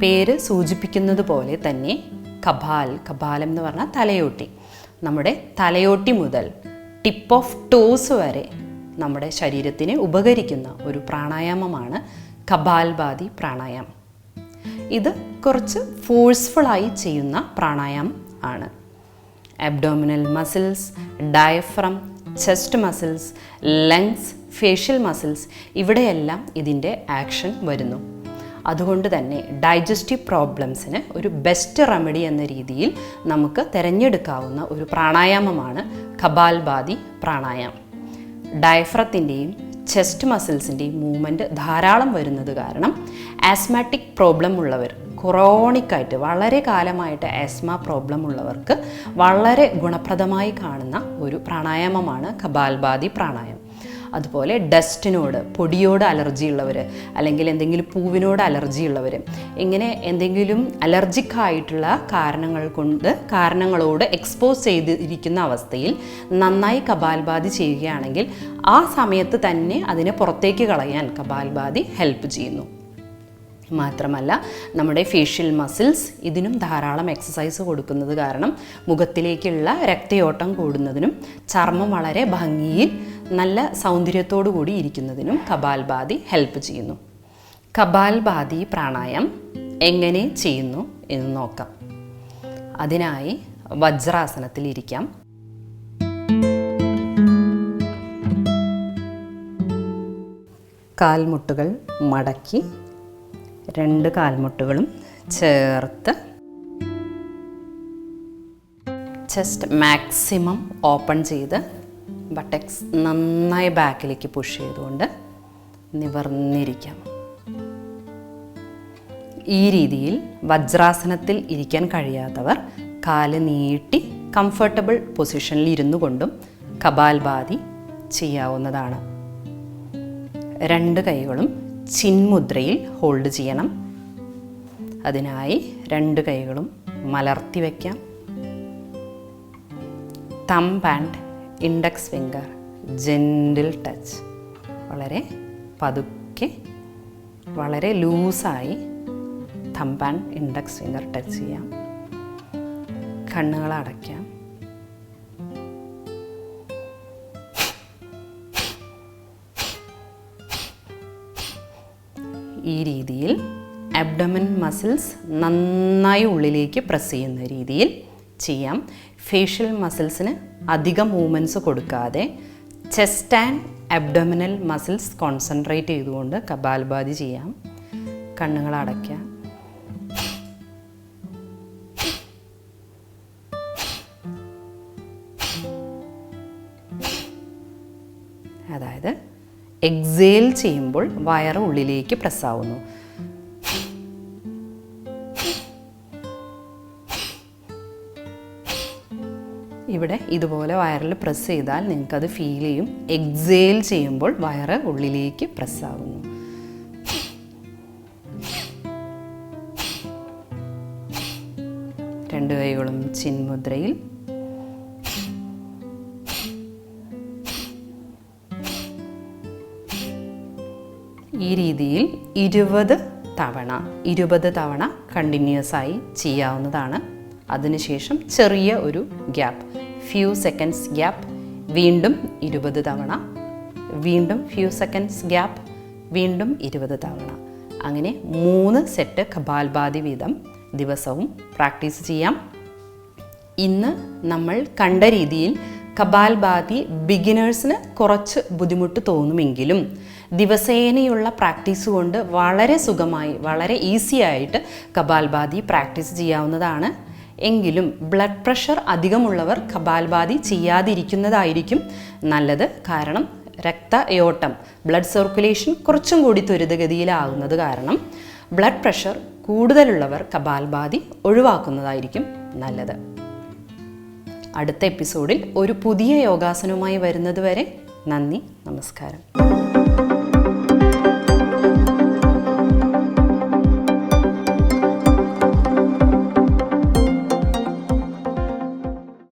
പേര് സൂചിപ്പിക്കുന്നത് പോലെ തന്നെ കപാൽ കപാലം എന്ന് പറഞ്ഞാൽ തലയോട്ടി. നമ്മുടെ തലയോട്ടി മുതൽ ടിപ്പ് ഓഫ് ടോസ് വരെ നമ്മുടെ ശരീരത്തിന് ഉപകരിക്കുന്ന ഒരു പ്രാണായാമമാണ് കപാൽഭാതി പ്രാണായാമം. ഇത് കുറച്ച് ഫോഴ്സ്ഫുള്ളായി ചെയ്യുന്ന പ്രാണായാമം ആണ്. Abdominal muscles diaphragm chest muscles lungs facial muscles ഇവിടെയെല്ലാം ഇതിന്റെ ആക്ഷൻ വരുന്നു. അതുകൊണ്ട് തന്നെ ഡൈജസ്റ്റീവ് പ്രോബ്ലംസിന് ഒരു ബെസ്റ്റ് റെമഡി എന്ന രീതിയിൽ നമുക്ക് തിരഞ്ഞെടുക്കാവുന്ന ഒരു പ്രാണായാമമാണ് കപാൽഭാതി പ്രാണായാമം. ഡയഫ്രത്തിന്റെയും ചെസ്റ്റ് മസിൽസിന്റെയും മൂവ്മെന്റ് ധാരാളം വരുന്നത് കാരണം ആസ്മാറ്റിക് പ്രോബ്ലം ഉള്ളവർ ക്രോണിക്കായിട്ട് വളരെ കാലമായിട്ട് ആസ്മ പ്രോബ്ലം ഉള്ളവർക്ക് വളരെ ഗുണപ്രദമായി കാണുന്ന ഒരു പ്രാണായാമമാണ് കപാൽഭാതി പ്രാണായാമം. അതുപോലെ ഡസ്റ്റിനോട് പൊടിയോട് അലർജി ഉള്ളവർ അല്ലെങ്കിൽ എന്തെങ്കിലും പൂവിനോട് അലർജി ഉള്ളവർ ഇങ്ങനെ എന്തെങ്കിലും അലർജിക്കായിട്ടുള്ള കാരണങ്ങൾ കൊണ്ട് കാരണങ്ങളോട് എക്സ്പോസ് ചെയ്തിരിക്കുന്ന അവസ്ഥയിൽ നന്നായി കപാൽബാധി ചെയ്യുകയാണെങ്കിൽ ആ സമയത്ത് തന്നെ അതിനെ പുറത്തേക്ക് കളയാൻ കപാൽബാധി ഹെൽപ്പ് ചെയ്യുന്നു. മാത്രമല്ല നമ്മുടെ ഫേഷ്യൽ മസിൽസ് ഇതിനും ധാരാളം എക്സസൈസ് കൊടുക്കുന്നത് കാരണം മുഖത്തിലേക്കുള്ള രക്തയോട്ടം കൂടുന്നതിനും ചർമ്മം വളരെ ഭംഗിയിൽ നല്ല സൗന്ദര്യത്തോടു കൂടി ഇരിക്കുന്നതിനും കപാൽഭാതി ഹെൽപ്പ് ചെയ്യുന്നു. കപാൽഭാതി പ്രാണായം എങ്ങനെ ചെയ്യുന്നു എന്ന് നോക്കാം. അതിനായി വജ്രാസനത്തിലിരിക്കാം കാൽമുട്ടുകൾ മടക്കി രണ്ട് കാൽമുട്ടുകളും ചേർത്ത് ചെസ്റ്റ് മാക്സിമം ഓപ്പൺ ചെയ്ത് ബട്ടക്സ് നന്നായി ബാക്കിലേക്ക് പുഷ് ചെയ്തുകൊണ്ട് നിവർന്നിരിക്കാം. ഈ രീതിയിൽ വജ്രാസനത്തിൽ ഇരിക്കാൻ കഴിയാത്തവർ കാൽ നീട്ടി കംഫർട്ടബിൾ പൊസിഷനിൽ ഇരുന്നു കൊണ്ടും കപാൽഭാതി ചെയ്യാവുന്നതാണ്. രണ്ട് കൈകളും ചിന്മുദ്രയിൽ ഹോൾഡ് ചെയ്യണം. അതിനായി രണ്ട് കൈകളും മലർത്തി വയ്ക്കാം. Thumb and index finger gentle touch. വളരെ പതുക്കെ വളരെ ലൂസായി thumb and index finger touch ചെയ്യാം. കണ്ണുകൾ അടയ്ക്കാം ഈ രീതിയിൽ അബ്ഡമൻ മസിൽസ് നന്നായി ഉള്ളിലേക്ക് പ്രസ് ചെയ്യുന്ന രീതിയിൽ ചെയ്യാം. ഫേഷ്യൽ മസിൽസിന് അധികം മൂവ്മെന്റ്സ് കൊടുക്കാതെ chest and abdominal muscles concentrate ചെയ്തുകൊണ്ട് കപാൽബാധി ചെയ്യാം. കണ്ണുകൾ അടയ്ക്കാം. അതായത് എക്സേൽ ചെയ്യുമ്പോൾ വയറ് ഉള്ളിലേക്ക് പ്രസ് ആവുന്നു. ഇവിടെ ഇതുപോലെ വയറിൽ പ്രസ് ചെയ്താൽ നിങ്ങൾക്കത് ഫീൽ ചെയ്യും. എക്സേൽ ചെയ്യുമ്പോൾ വയറ് ഉള്ളിലേക്ക് പ്രസ് ആവുന്നു. രണ്ട് കൈകളും ചിന്മുദ്രയിൽ ഈ രീതിയിൽ ഇരുപത് തവണ ഇരുപത് തവണ കണ്ടിന്യൂസ് ആയി ചെയ്യാവുന്നതാണ്. അതിനുശേഷം ചെറിയ ഒരു ഗ്യാപ്പ് ഫ്യൂ സെക്കൻഡ്സ് ഗ്യാപ്പ് വീണ്ടും ഇരുപത് തവണ വീണ്ടും ഫ്യൂ സെക്കൻഡ്സ് ഗ്യാപ്പ് വീണ്ടും ഇരുപത് തവണ. അങ്ങനെ മൂന്ന് സെറ്റ് കപാൽഭാതി വീതം ദിവസവും പ്രാക്ടീസ് ചെയ്യാം. ഇന്ന് നമ്മൾ കണ്ട രീതിയിൽ കപാൽഭാതി ബിഗിനേഴ്സിന് കുറച്ച് ബുദ്ധിമുട്ട് തോന്നുമെങ്കിലും ദിവസേനയുള്ള പ്രാക്ടീസ് കൊണ്ട് വളരെ സുഖമായി വളരെ ഈസി ആയിട്ട് കപാൽഭാതി പ്രാക്ടീസ് ചെയ്യാവുന്നതാണ്. എങ്കിലും ബ്ലഡ് പ്രഷർ അധികമുള്ളവർ കപാൽഭാതി ചെയ്യാതിരിക്കുന്നതായിരിക്കും നല്ലത്. കാരണം രക്തയോട്ടം ബ്ലഡ് സർക്കുലേഷൻ കുറച്ചും കൂടി ത്വരിതഗതിയിലാകുന്നത് കാരണം ബ്ലഡ് പ്രഷർ കൂടുതലുള്ളവർ കപാൽഭാതി ഒഴിവാക്കുന്നതായിരിക്കും നല്ലത്. അടുത്ത എപ്പിസോഡിൽ ഒരു പുതിയ യോഗാസനവുമായി വരുന്നതുവരെ നന്ദി നമസ്കാരം.